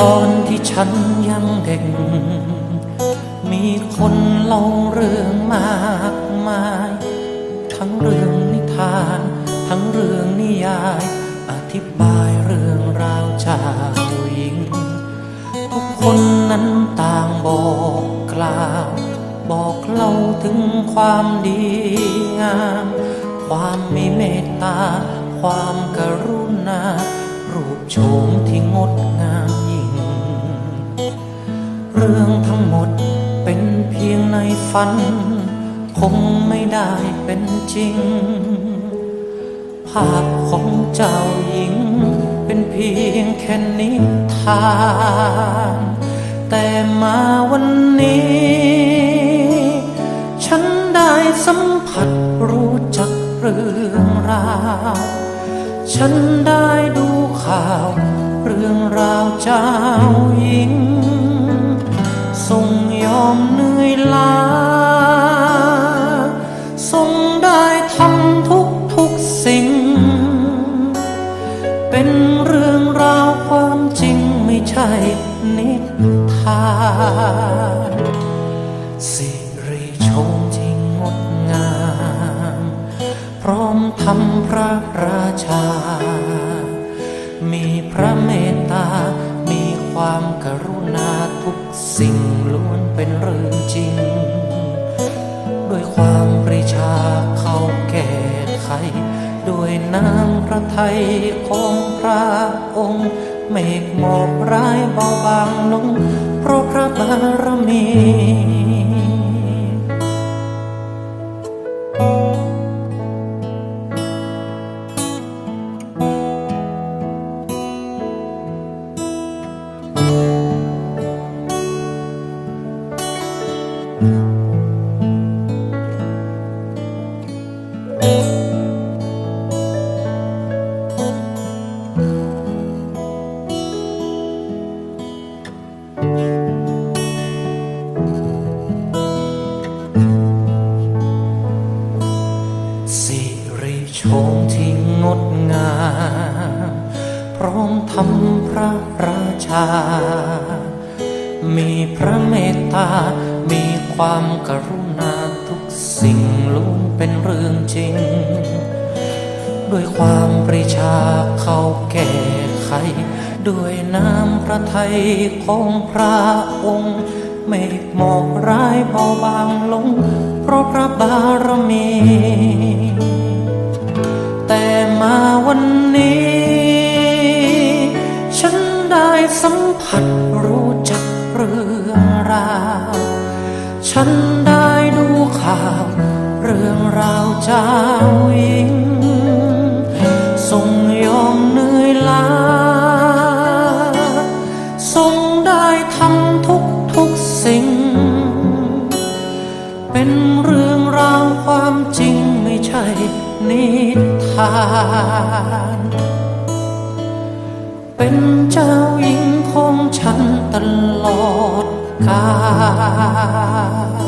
ตอนที่ฉันยังเด็ก มีคนเล่าเรื่องมากมาย ทั้งเรื่องนิทาน ทั้งเรื่องนิยาย อธิบายเรื่องราวเจ้าหญิง ทุกคนนั้นต่างบอกกล่าว บอกเล่าถึงความดีงาม ความมีเมตตา ความกรุณา รูปโฉมที่งดงาม เรื่องทั้งหมดเป็นเพียงในฝัน คงไม่ได้เป็นจริง ภาพของเจ้าหญิง เป็นเพียงแค่นิทาน แต่มาวันนี้ ฉันได้สัมผัสรู้จักเรื่องราว ฉันได้ดูข่าว เรื่องราวเจ้าหญิง เป็นเรื่องราวความจริงไม่ใช่นิทานสิริชมที่งดงาม พร้อมทำพระราชา มีพระเมตตา มีความกรุณาทุกสิ่งล้วนเป็นเรื่องจริง ด้วยความ น้ำพระทัยของพระองค์ เมฆหมอกร้ายเบาบางลง เพราะพระบารมีสิ ริโฉมที่งดงามพร้อมทำพระราชา มีพระเมตตา มีความกรุณาทุกสิ่งล้วนเป็นเรื่องจริง ด้วยความปริชาเข้าแก้ไข ด้วยน้ำพระทัยของพระองค์เมฆหมอกร้ายเบาบางลง เพราะพระบารมี มาวันนี้ ฉันได้สัมผัสรู้จักเรื่องราว ฉันได้ดูข่าว เรื่องราวเจ้าหญิงทรงยอมเหนื่อยล้าทรงได้ทำทุกทุกสิ่ง เป็นเรื่องราวความจริงไม่ใช่ นิทาน เป็นเจ้าหญิงของฉันตลอดกาล